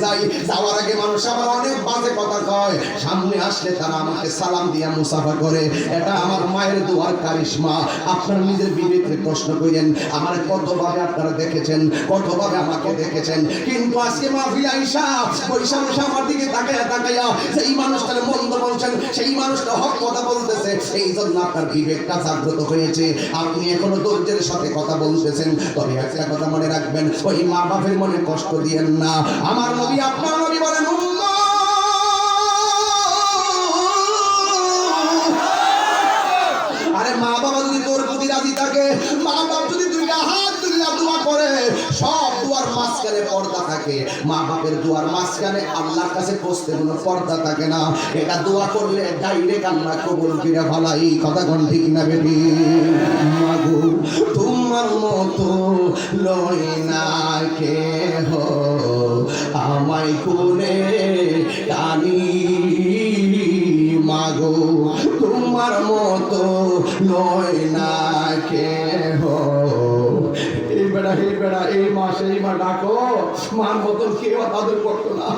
যাওয়ার আগে মানুষ আমার অনেক বাজে কথা কয়। সামনে আসলে তারা আমাকে সালাম দিয়া মুসাফা করে। এটা আমার মায়ের দুয়ার কারিশমা। আপনার নিজের বিবেকে প্রশ্ন করেন, আমার কতভাবে আপনারা দেখেছেন কতভাবে আমাকে দেখেছেন। কিন্তু আজকে মাহফিল আইসা পয়সা পয়সা আমার দিকে তাকাইয়া তাকাইয়া সেই মানুষটার মন্দ বলছেন, সেই মানুষটা হক কথা বলতেছে। এই জন্য আপনার বিবেকটা জাগ্রত হয়েছে। আপনি এখনও ধৈর্যের সাথে কথা বলতেছেন। তবে একটা কথা মনে রাখবেন, ওই মা বাপের মনে কষ্ট দিয়েন না। আমার নবী আপনার নবী বলেন আরে মা বাবা যদি তোর প্রতি রাজি থাকে, মা বাপ যদি দুইটা হাত তুলিয়া দোয়া করে, সব দুয়ার মাঝখানে পর্দা থাকে। মা বাপের দুয়ার মাঝখানে আল্লাহর কাছে পৌঁছতে কোনো পর্দা থাকে না। এটা দোয়া করলে ডাইরেক্ট আল্লাহ কবুল ফিরে ভালাই কথা কোন ঠিক না বেবি মাগো তোমার মতো লয় না কে আমায় কোলে টানি। মাগো, তোমার মতো নয় না কে এই বেড়া এই বেড়া, এই মাস এই মা, ডাকো। মার মতন কেউ করতো না।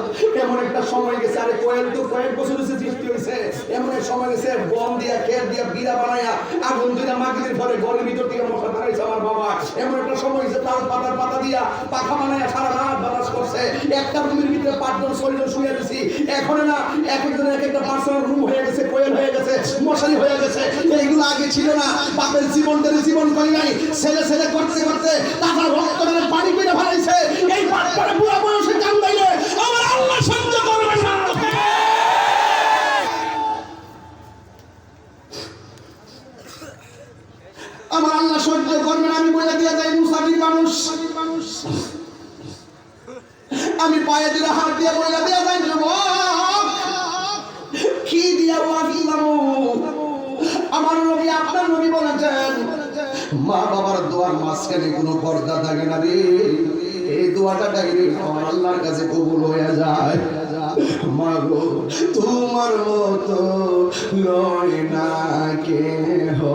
এমন একটা সময় গেছে, আরে কয়েক তো কয়েক বছর সৃষ্টি হয়েছে। এমন এক সময় গেছে বম দিয়া দিয়া, বিড়া বানায়া, আগুন দিয়া মাগিদের পরে ঘরের ভিতর থেকে মশা আমার বাবা। এমন একটা সময় গেছে, তাল পাতার পাতা দিয়া পাখা বানায়া সারা করছে একটা রুমের ভিতরে পাঁচজন ছয়জন শুয়ে গেছি এখন না এক একজন এক একটা পার্সোনাল রুম হয়ে গেছে কোয়েল হয়ে গেছে, মশারি হয়ে গেছে। এইগুলো আগে ছিল না। বাপের জীবন ধরে জীবন করি নাই। ছেলে ছেলে করতে করতে তারপর রক্ত পানি পেরে ফেলাইছে। এই পাটপাড়ে বুড়া বয়সে কাম পাইলে আমার আল্লাহ সহ্য করবে না। আমার আল্লাহ সহ্য করবে না। আমি বলে দিয়ে যাই, মুসাফির মানুষ মানুষ। আমি পায়ে দিলে হাত দিয়ে বলে দিয়ে যাই যুবক, কি দিয়া ওয়াজিলাম আমার নবী, আপনার নবী বলেছেন, মা বাবার দোয়ার মাঝখানে কোনো পর্দা থাকে না রে। এই দোয়াটা ডাইরেক্ট আমার আল্লাহর কাছে কবুল হয়ে যায়। মা গো, তোমার মতো নয় না কে হো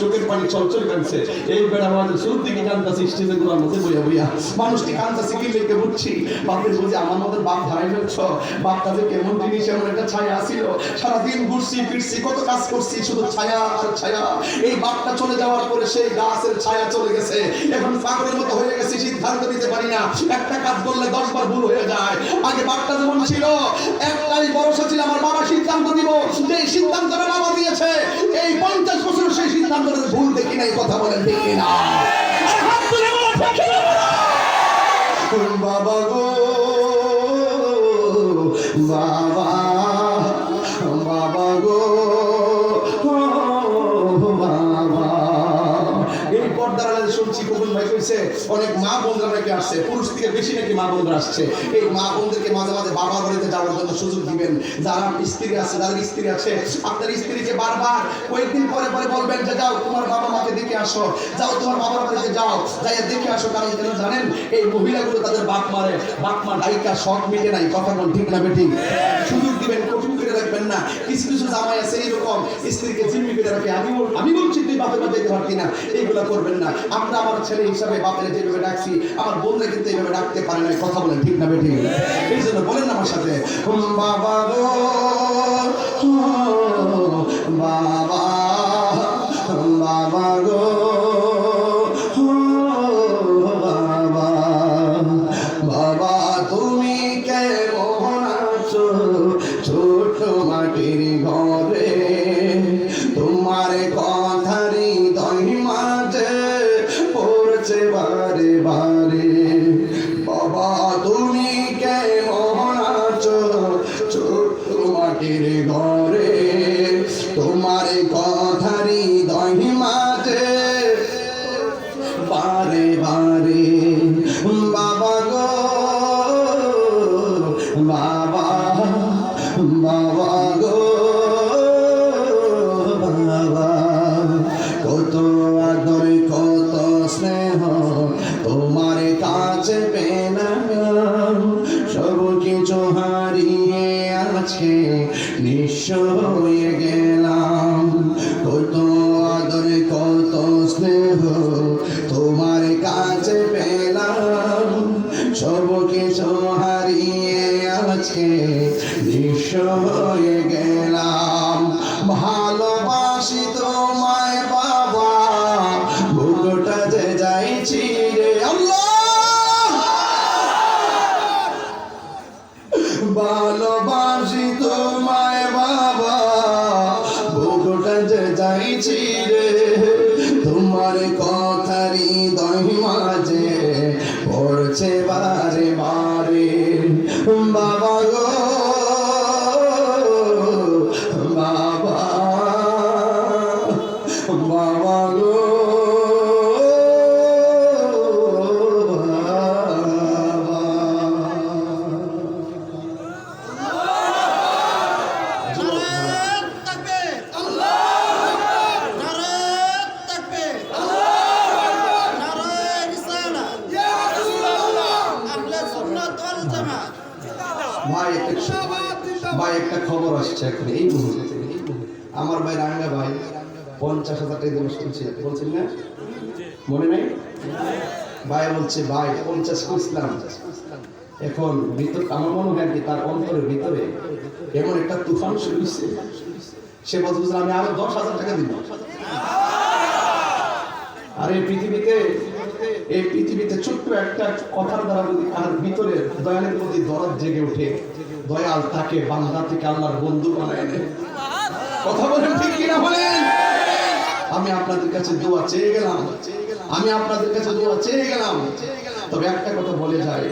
চোখের পানি চলচল কানছে এই বেড়া আমাদের শুরুর দিকে কান্দাছি স্টেজে গুলার মধ্যে বইয়া বইয়া। মানুষটি কান্দাছি কি লেগে বুঝছি? বাপের বুঝে আমার মতো বাপ ধারাই ফেলছ বাপ তাদের কেমন জিনিস, এমন একটা ছায়া আসিল সারাদিন ঘুরছি, ফিরছি, কত কাজ করছি, শুধু ছায়া আর ছায়া। এই বাপটা চলে যাওয়ার পরে সেই গাছের ছায়া চলে গেছে। এখন পাগলের মতো হয়ে গেছে, সিদ্ধান্ত নিতে পারি না। একটা কাজ করলে দশ বার ভুল হয়ে যায়। আগে বাপটা যেমন ছিল একটাই ভরসা ছিল, আমার বাবা সিদ্ধান্ত দিব যে সিদ্ধান্তটা বাবা দিয়েছে, এই পঞ্চাশ বছর সেই সিদ্ধান্তটা ভুল দেখি নাই কথা বলেন দেখি না। বাবা গো বাবা বাবা গো অনেক মা বোনরা নাকি আসছে, পুরুষ থেকে বেশি নাকি মা বোনরা আসছে। এই মা বোনদেরকে মাঝে মাঝে বাবা বাড়িতে যাওয়ার জন্য সুযোগ দিবেন। যারা স্ত্রী আছে, যাদের স্ত্রী আছে, আপনার স্ত্রীকে বারবার কয়েকদিন পরে পরে বলবেন যে যাও, তোমার বাবা মাকে দেখে আসো, যাও, তোমার বাবার বাড়িতে যাও যাই দেখে আসো। কারণ কেন জানেন, এই মহিলাগুলো তাদের বাপ মারে, বাপ মা ডাইকা শখ মিটে নাই, কথা কোন ঠিক না বেঠিক। সুযোগ দিবেন, কঠিন করে রাখবেন না। কিছু কিছু জামাই আছে এইরকম, স্ত্রীকে জিম্মি করে রাখে। আমি বল- আমি বলছি তুই বাপের বাড়ি যেতে পারতি না। এইগুলা করবেন না। আমরা আমার ছেলে হিসাবে বাপের বাইরে যেভাবে ডাকছি, আমার বোনরা কিন্তু এইভাবে ডাকতে পারে না কথা বলেন ঠিক না বেঠিক। এই জন্য বলেন আমার সাথে বাবা গো। বারে বারে। বাবা, তুমি কেমন আছো? মাটির ঘরে। তোমার কথারি দই মাঝে। বারে বারে। বাবা গো, বাবা বাবা গো। Bala. ভাই একটা ভাই একটা খবর আসছে এখন এই মুহূর্তে আমার ভাই রাঙ্গা ভাই পঞ্চাশ হাজার টাকা শুনছি বলছেন না? মনে নেই? ভাই বলছে ভাই পঞ্চাশ ইসলাম এখন ভিতর আমার মনে হয় কি তার অন্তরের ভিতরে এমন একটা তুফান শুরু হয়েছে সে বলছে আমি আরও দশ হাজার টাকা দিব। আর এই পৃথিবীতে এই পৃথিবীতে ছোট্ট একটা কথার দ্বারা যদি তার ভিতরে দয়ালের প্রতি দরদ জেগে ওঠে, দয়াল তাকে বান্দা থেকে আল্লাহর বন্ধু বানায় কথা বলেন ঠিক কিনা বলেন? আমি আপনাদের কাছে দোয়া চেয়ে গেলাম। আমি আপনাদের কাছে দোয়া চেয়ে গেলাম। তবে একটা কথা বলে যায়,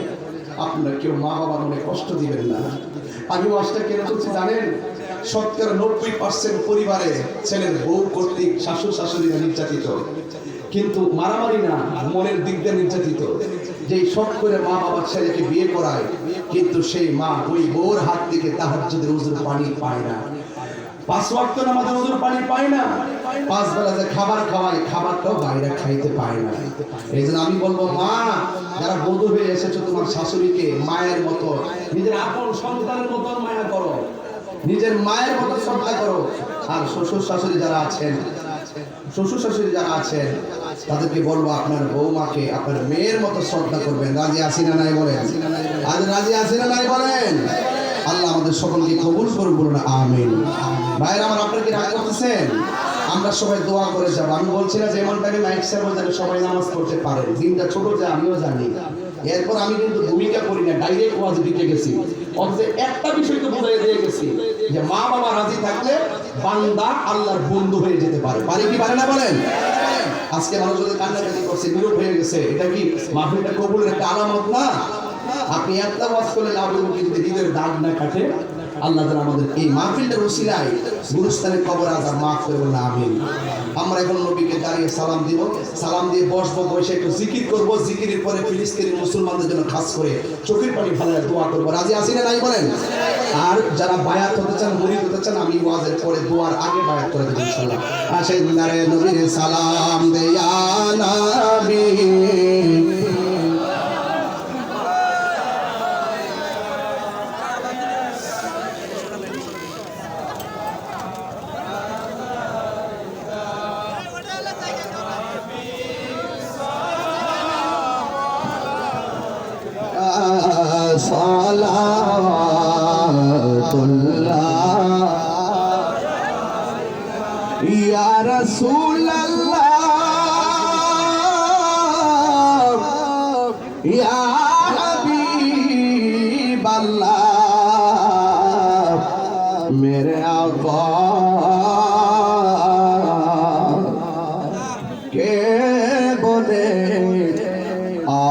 আপনারা কেউ মা বাবার মনে কষ্ট দিবেন না। আমি ওয়াজটা কেন করছি জানেন? শতকরা নব্বই পার্সেন্ট পরিবারে ছেলের বউ কর্তৃক শাশুর শাশুড়িরা নির্যাতিত। কিন্তু মারামারি না মনের দিক দিয়ে নির্যাতিত। যেই শখ করে মা বাবার ছেলেকে বিয়ে করায়, কিন্তু সেই মা ওই বউর হাত থেকে তাহার যদি উজুর পানি পায় না। পাঁচ ওয়াক্ত পানি পায় না। পাঁচ বেলা যে খাবার খাবারটাও বাইরে খাইতে পায় না। এই জন্য আমি বলব, মা, যারা হয়ে এসেছ তোমার শাশুড়িকে মায়ের মতো, নিজের আপন সন্তানের মতো মায়া করো। নিজের মায়ের মতো শ্রদ্ধা করো। আর শ্বশুর শাশুড়ি যারা আছেন, শ্বশুর শাশুড়ি যারা আছেন তাদেরকে বলব, আপনার বৌমাকে, আপনার মেয়ের মতো শ্রদ্ধা করবেন। রাজি আসি না নাই বলেন? আজ রাজি আসি না নাই বলেন? আল্লাহ আমাদের সকলকে কবুল করুন বলুন, আমিন। ভাইরা আমার আপনারা কি রাগ করতেছেন? আমরা সবাই দোয়া করে যাব। আমি বলছি না যে, এমন টাইমে নাইট সাহেব যেন সবাই নামাজ পড়তে পারে। দিনটা ছোট যে, আমিও জানি। এরপর আমি কিন্তু ভূমিকা করি না ডাইরেক্ট ওয়াজ দিতে গেছি। অথচ একটা বিষয় তো বোঝাই দিয়ে গেছি, যে মা বাবা রাজি থাকলে বান্দা আল্লাহর বন্ধু হয়ে যেতে পারে। পারে কি পারে না বলেন? আজকে মানুষ যদি কান্নাকাটি করছে, বিরোধ হয়ে গেছে, এটা কি মাহফিলটা কবুলের একটা আলামত না? আপনি একটা ওয়াজ করলে কি যদি হৃদয়ের দাগ না কাটে আল্লাহ তাআলা আমাদের এই মাহফিলটার ওসিলায় গুরুস্থানের কবর আজাব মাফ করে বলুন, আমিন। আমরা এখন নবীকে দাঁড়িয়ে সালাম দিব। সালাম দিয়ে বসবো, বসে একটু জিকির করব। জিকিরের পরে ফিলিস্তিনি মুসলমানদের জন্য খাস করে চোখের পানি ফেলায় দোয়া করব। রাজি আসি না নাই বলেন? আর যারা বায়াত হতে চান মুরিদ হতে চান, আমি ওয়াজের পরে দোয়ার আগে বায়াত করে দেবো ইনশাআল্লাহ আসেন, নারে নবীর সালাম দেয়া নবী। সালাতুল্লাহ ইয়া রাসূলাল্লাহ। ইয়া হাবিবাল্লাহ। মেরে আকা কে বলে?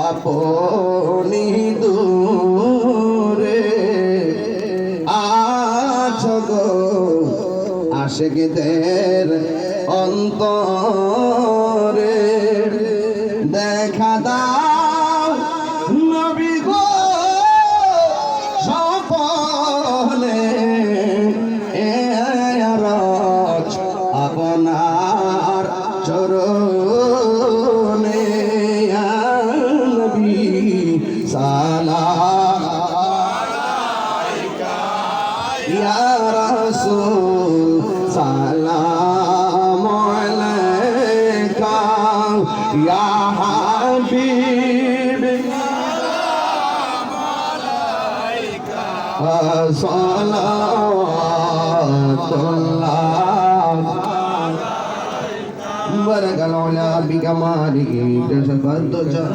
আপনি দূরে আশেকদের অন্তরে হাবিব صلوات بارك العلا بكماله كشف الدجى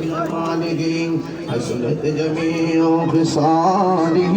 بجماله حسنت جميع خصاله